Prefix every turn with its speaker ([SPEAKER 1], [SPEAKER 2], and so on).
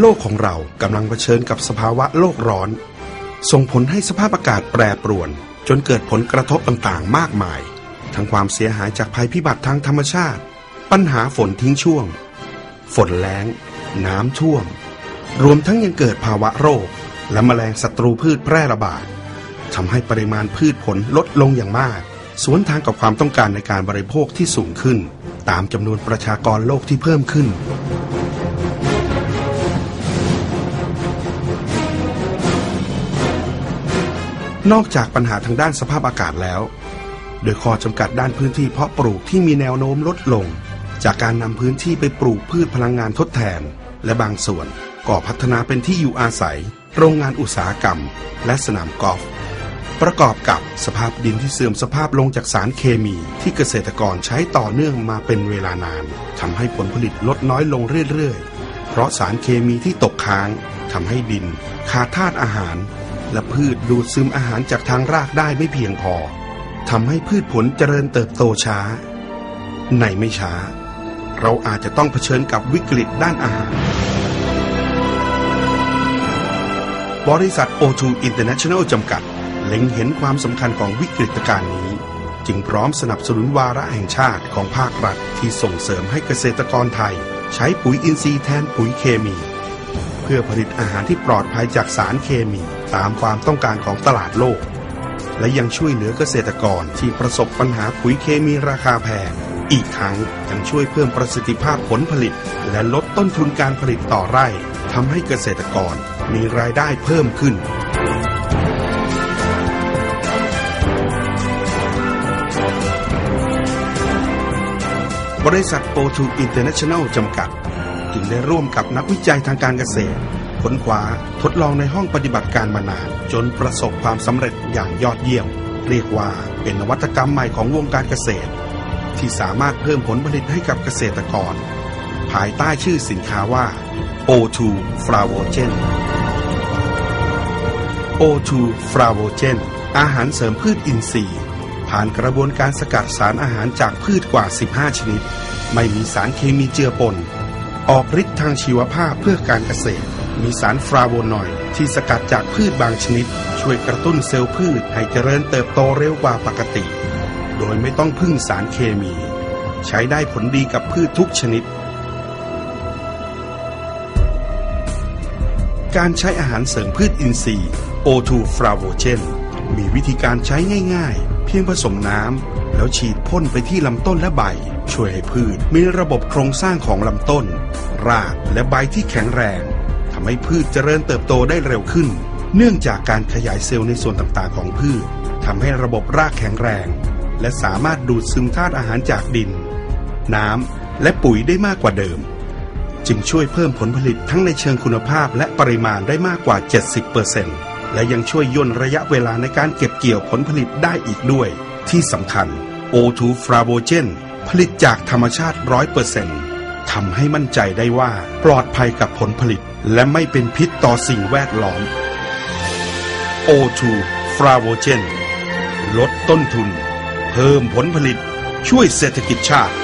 [SPEAKER 1] โลกของเรากำลังเผชิญกับสภาวะโลกร้อน ส่งผลให้สภาพอากาศแปรปรวน จนเกิดผลกระทบต่างๆ มากมาย ทั้งความเสียหายจากภัยพิบัติทางธรรมชาติ ปัญหาฝนทิ้งช่วง ฝนแล้ง น้ำท่วม รวมทั้งยังเกิดภาวะโรค และแมลงศัตรูพืชแพร่ระบาดทำให้ปริมาณพืชผลลดลงอย่างมาก สวนทางกับความต้องการในการบริโภคที่สูงขึ้น ตามจำนวนประชากรโลกที่เพิ่มขึ้น นอกจากปัญหาทางด้านสภาพอากาศแล้ว โดยข้อจำกัดด้านพื้นที่เพาะปลูกที่มีแนวโน้มลดลง จากการนำพื้นที่ไปปลูกพืชพลังงานทดแทน และบางส่วนก็พัฒนาเป็นที่อยู่อาศัย โรงงานอุตสาหกรรม และสนามกอล์ฟประกอบกับสภาพดินที่เสื่อมสภาพลงจากสารเคมีที่เกษตรกรใช้ต่อเนื่องมาเป็นเวลานานทำให้ผลผลิตลดน้อยลงเรื่อยๆ เพราะสารเคมีที่ตกค้างทำให้ดินขาดธาตุอาหาร และพืชดูดซึมอาหารจากทางรากได้ไม่เพียงพอทำให้พืชผลเจริญเติบโตช้า ในไม่ช้า เราอาจจะต้องเผชิญกับวิกฤตด้านอาหาร บริษัท O2 International จำกัด เล็งเห็นความสำคัญของวิกฤตการณ์นี้ จึงพร้อมสนับสนุนวาระแห่งชาติของภาครัฐที่ส่งเสริมให้เกษตรกรไทย ใช้ปุ๋ยอินทรีย์แทนปุ๋ยเคมี เพื่อผลิตอาหารที่ปลอดภัยจากสารเคมี ตามความต้องการของตลาดโลก และยังช่วยเหลือเกษตรกรที่ประสบปัญหาปุ๋ยเคมีราคาแพง อีกทั้งยังช่วยเพิ่มประสิทธิภาพผลผลิต และลดต้นทุนการผลิตต่อไร่ทำให้เกษตรกรมีรายได้เพิ่มขึ้นบริษัทโ o 2 International จำกัด จึงได้ร่วมกับนักวิจัยทางการเกษตร ค้นคว้า ทดลองในห้องปฏิบัติการมานาน จนประสบความสำเร็จอย่างยอดเยี่ยม เรียกว่าเป็นนวัตกรรมใหม่ของวงการเกษตร ที่สามารถเพิ่มผลผลิตให้กับเกษตรกร ภายใต้ชื่อสินค้าว่า O2 Flavogen O2 Flavogen อาหารเสริมพืชอินทรีย์ผ่านกระบวนการสกัดสารอาหารจากพืชกว่า 15 ชนิด ไม่มีสารเคมีเจือปน ออกฤทธิ์ทางชีวภาพเพื่อการเกษตร มีสารฟลาโวนอยด์ที่สกัดจากพืชบางชนิด ช่วยกระตุ้นเซลล์พืชให้เจริญเติบโตเร็วกว่าปกติ โดยไม่ต้องพึ่งสารเคมี ใช้ได้ผลดีกับพืชทุกชนิด การใช้อาหารเสริมพืชอินทรีย์ O2 f l a v o g e n มีวิธีการใช้ง่ายๆ เพียงผสมน้ำแล้วฉีดพ่นไปที่ลำต้นและใบ ช่วยให้พืชมีระบบโครงสร้างของลำต้น รากและใบที่แข็งแรงำให้พืชเจริญเติบโตได้เร็วขึ้น เนื่องจากการขยายเซลล์ในส่วนต่างๆ ของพืชทำให้ระบบรากแข็งแรง และสามารถดูดซึมธาตุอาหารจากดิน น้ำและปุ๋ยได้มากกว่าเดิม จึงช่วยเพิ่มผลผลิตทั้งในเชิงคุณภาพและปริมาณได้มากกว่า 70%และยังช่วยย่นระยะเวลาในการเก็บเกี่ยวผลผลิตได้อีกด้วย ที่สำคัญ O2 f l a v o g e n ผลิตจากธรรมชาติ 100% ทำให้มั่นใจได้ว่าปลอดภัยกับผลผลิต และไม่เป็นพิษต่อสิ่งแวดล้อม O2 f l a v o g e n ลดต้นทุน เพิ่มผลผลิต ช่วยเศรษฐกิจชาติ